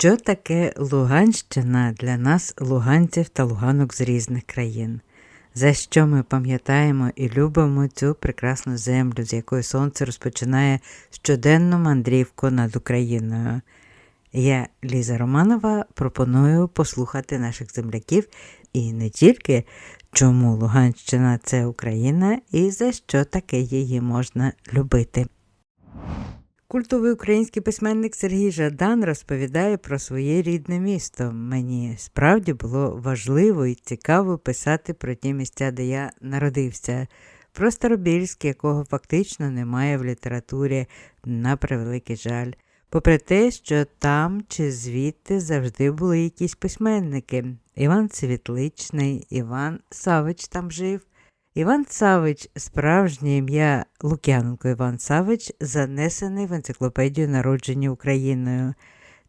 Що таке Луганщина для нас, луганців та луганок з різних країн? За що ми пам'ятаємо і любимо цю прекрасну землю, з якої сонце розпочинає щоденну мандрівку над Україною? Я, Ліза Романова, пропоную послухати наших земляків і не тільки чому Луганщина це Україна і за що таке її можна любити. Культовий український письменник Сергій Жадан розповідає про своє рідне місто. Мені справді було важливо і цікаво писати про ті місця, де я народився. Про Старобільськ, якого фактично немає в літературі, на превеликий жаль. Попри те, що там чи звідти завжди були якісь письменники. Іван Світличний, Іван Савич там жив. Іван Савич, справжнє ім'я Лук'яненко Іван Савич, занесений в енциклопедію народження Україною.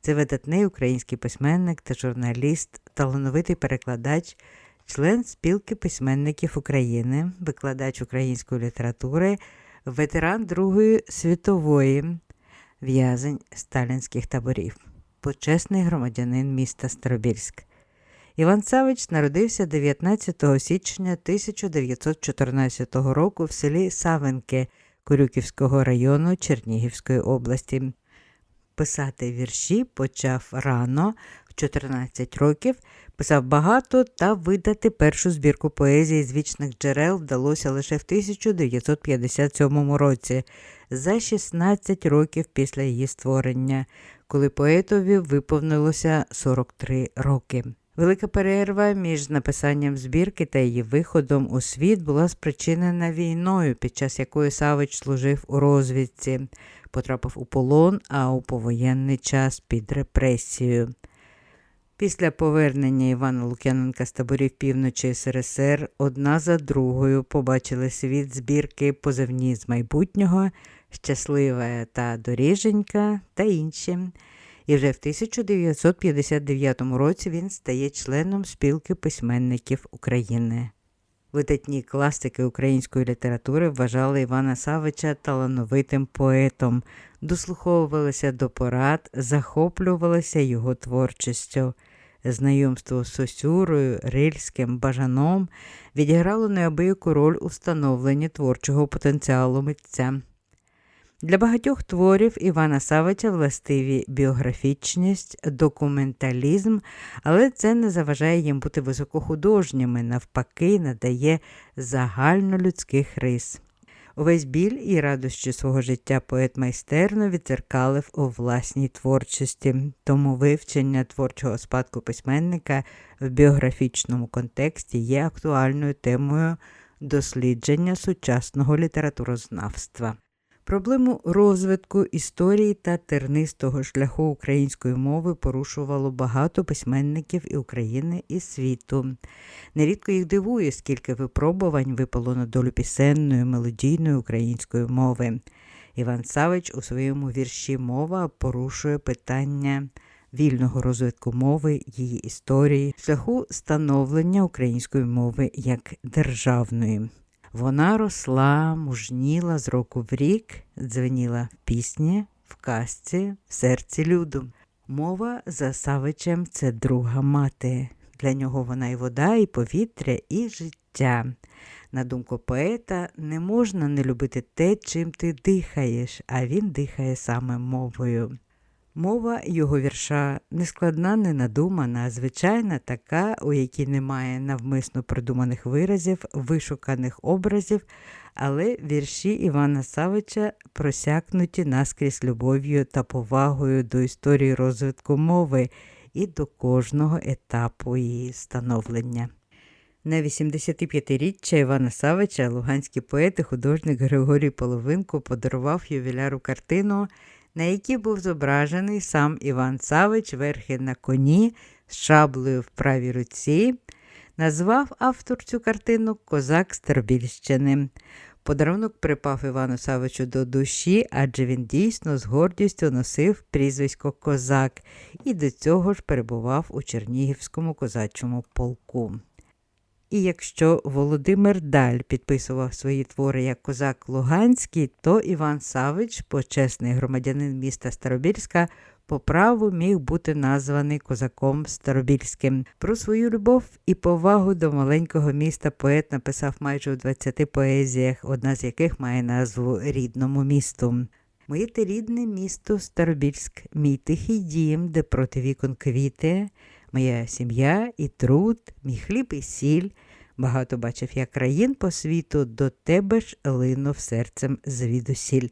Це видатний український письменник та журналіст, талановитий перекладач, член спілки письменників України, викладач української літератури, ветеран Другої світової, в'язень сталінських таборів, почесний громадянин міста Старобільськ. Іван Савич народився 19 січня 1914 року в селі Савенки Корюківського району Чернігівської області. Писати вірші почав рано, в 14 років, писав багато та видати першу збірку поезії з вічних джерел вдалося лише в 1957 році, за 16 років після її створення, коли поетові виповнилося 43 роки. Велика перерва між написанням збірки та її виходом у світ була спричинена війною, під час якої Савич служив у розвідці, потрапив у полон, а у повоєнний час під репресією. Після повернення Івана Лук'яненка з таборів півночі СРСР одна за другою побачили світ збірки позивні з майбутнього, щаслива та доріженька та інші і вже в 1959 році він стає членом спілки письменників України. Видатні класики української літератури вважали Івана Савича талановитим поетом, дослуховувалися до порад, захоплювалися його творчістю. Знайомство з Сосюрою, Рильським, Бажаном відіграло неабияку роль у встановленні творчого потенціалу митця. Для багатьох творів Івана Савича властиві біографічність, документалізм, але це не заважає їм бути високохудожніми, навпаки, надає загальнолюдських рис. Увесь біль і радощі свого життя поет майстерно відзеркалив у власній творчості, тому вивчення творчого спадку письменника в біографічному контексті є актуальною темою дослідження сучасного літературознавства. Проблему розвитку історії та тернистого шляху української мови порушувало багато письменників і України і світу. Нерідко їх дивує, скільки випробувань випало на долю пісенної, мелодійної української мови. Іван Савич у своєму вірші Мова порушує питання вільного розвитку мови, її історії, шляху становлення української мови як державної. Вона росла, мужніла з року в рік, дзвеніла в пісні, в казці, в серці люду. Мова за Савичем це друга мати. Для нього вона і вода, і повітря, і життя. На думку поета, не можна не любити те, чим ти дихаєш, а він дихає саме мовою. Мова його вірша нескладна, не надумана, а звичайна така, у якій немає навмисно придуманих виразів, вишуканих образів, але вірші Івана Савича просякнуті наскрізь любов'ю та повагою до історії розвитку мови і до кожного етапу її становлення. На 85-річчя Івана Савича луганський поет і художник Григорій Половинко подарував ювіляру картину на якій був зображений сам Іван Савич верхи на коні з шаблею в правій руці, назвав автор цю картину Козак Старбільщини. Подарунок припав Івану Савичу до душі, адже він дійсно з гордістю носив прізвисько Козак і до цього ж перебував у Чернігівському козачому полку. І якщо Володимир Даль підписував свої твори як козак Луганський, то Іван Савич, почесний громадянин міста Старобільська, по праву міг бути названий козаком Старобільським. Про свою любов і повагу до маленького міста поет написав майже у 20 поезіях, одна з яких має назву Рідному місту. Моє те рідне місто Старобільськ, мій тихий дім, де проти вікон квіти, моя сім'я і труд, мій хліб і сіль. Багато бачив я країн по світу, до тебе ж линув серцем звідусіль.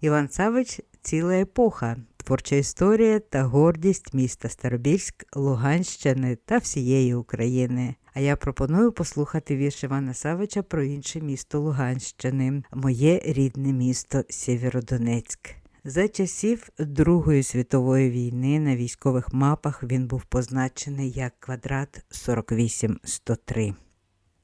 Іван Савич ціла епоха, творча історія та гордість міста Старобільськ, Луганщини та всієї України. А я пропоную послухати вірш Івана Савича про інше місто Луганщини, моє рідне місто Сєвєродонецьк. За часів Другої світової війни на військових мапах він був позначений як квадрат 48103.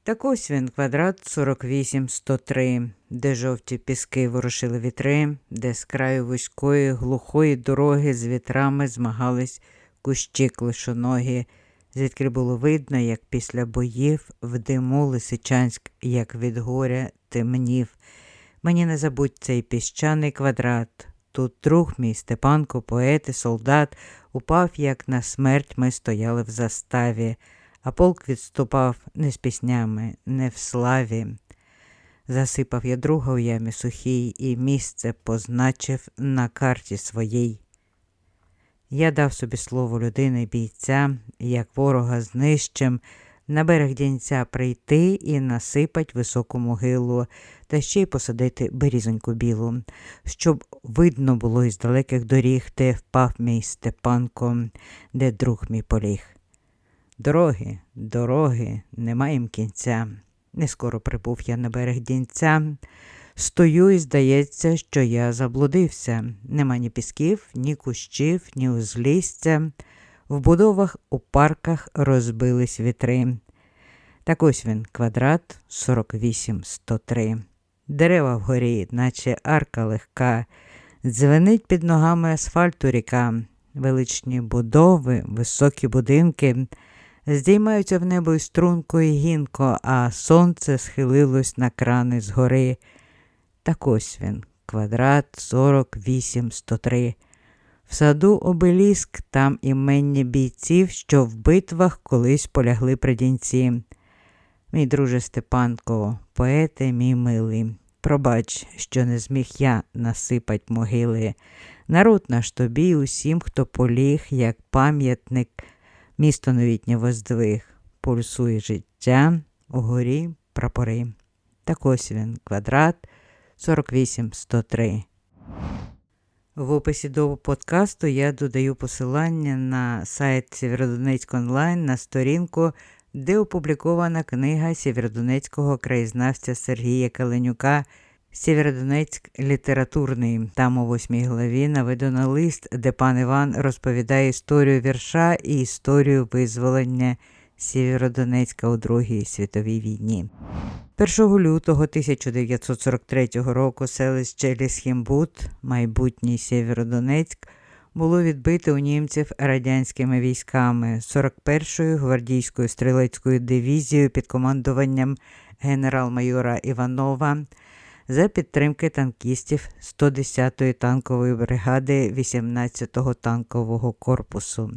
Так ось він, квадрат 48103, де жовті піски ворушили вітри, де з краю вузької глухої дороги з вітрами змагались кущі клишоногі, звідки було видно, як після боїв в диму Лисичанськ, як від горя темнів. Мені не забудь цей піщаний квадрат. Тут друг мій Степанко, поет і солдат, упав, як на смерть ми стояли в заставі а полк відступав не з піснями, не в славі. Засипав я друга у ямі сухій і місце позначив на карті своїй. Я дав собі слово людини бійця, як ворога знищим, на берег дінця прийти і насипать високу могилу, та ще й посадити берізоньку білу, щоб видно було із далеких доріг, де впав мій Степанко, де друг мій поліг. Дороги, дороги, нема їм кінця. Не скоро прибув я на берег дінця. Стою і здається, що я заблудився. Нема ні пісків, ні кущів, ні узлістя. В будовах у парках розбились вітри. Так ось він, квадрат 48-103. Дерева вгорі, наче арка легка, дзвенить під ногами асфальту ріка, величні будови, високі будинки здіймаються в небо й струнко і гінко, а сонце схилилось на крани згори. Так ось він, квадрат 48-103. В саду обеліск там іменні бійців, що в битвах колись полягли при дінці. Мій друже Степанко, поете мій милий, пробач, що не зміг я насипать могили. Народ наш тобі, усім, хто поліг, як пам'ятник Місто новітнє воздвиг, пульсує життя, угорі прапори. Так ось він, квадрат 48103. В описі до подкасту я додаю посилання на сайт Сєвєродонецьк онлайн на сторінку, де опублікована книга Сєвєродонецького краєзнавця Сергія Каленюка Сєвєродонецьк літературний. Там у восьмій главі наведено лист, де пан Іван розповідає історію вірша і історію визволення Сєвєродонецька у Другій світовій війні. 1 лютого 1943 року селище Лісхімбут, майбутній Сєвєродонецьк, було відбите у німців радянськими військами 41-ї гвардійською стрілецькою дивізією під командуванням генерал-майора Іванова за підтримки танкістів 110-ї танкової бригади 18-го танкового корпусу.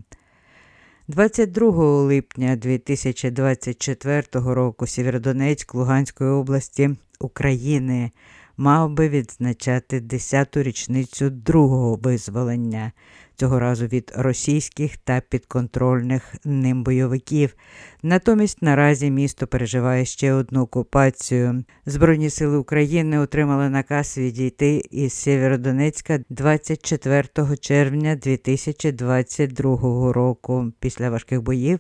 22 липня 2024 року Сєвєродонецьк Луганської області України мав би відзначати 10-ту річницю другого визволення цього разу від російських та підконтрольних ним бойовиків. Натомість наразі місто переживає ще одну окупацію. Збройні сили України отримали наказ відійти із Сєвєродонецька 24 червня 2022 року після важких боїв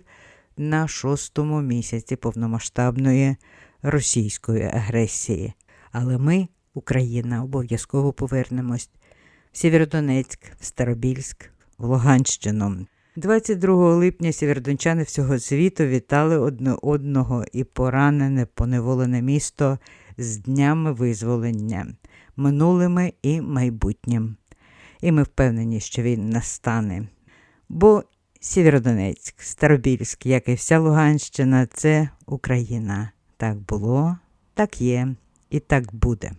на шостому місяці повномасштабної російської агресії. Але ми, Україна, обов'язково повернемось. Сєвєродонецьк, Старобільськ, в Луганщину. 22 липня сєвєродончани всього світу вітали одне одного і поранене, поневолене місто з днями визволення, минулими і майбутнім. І ми впевнені, що він настане. Бо Сєвєродонецьк, Старобільськ, як і вся Луганщина, це Україна. Так було, так є і так буде.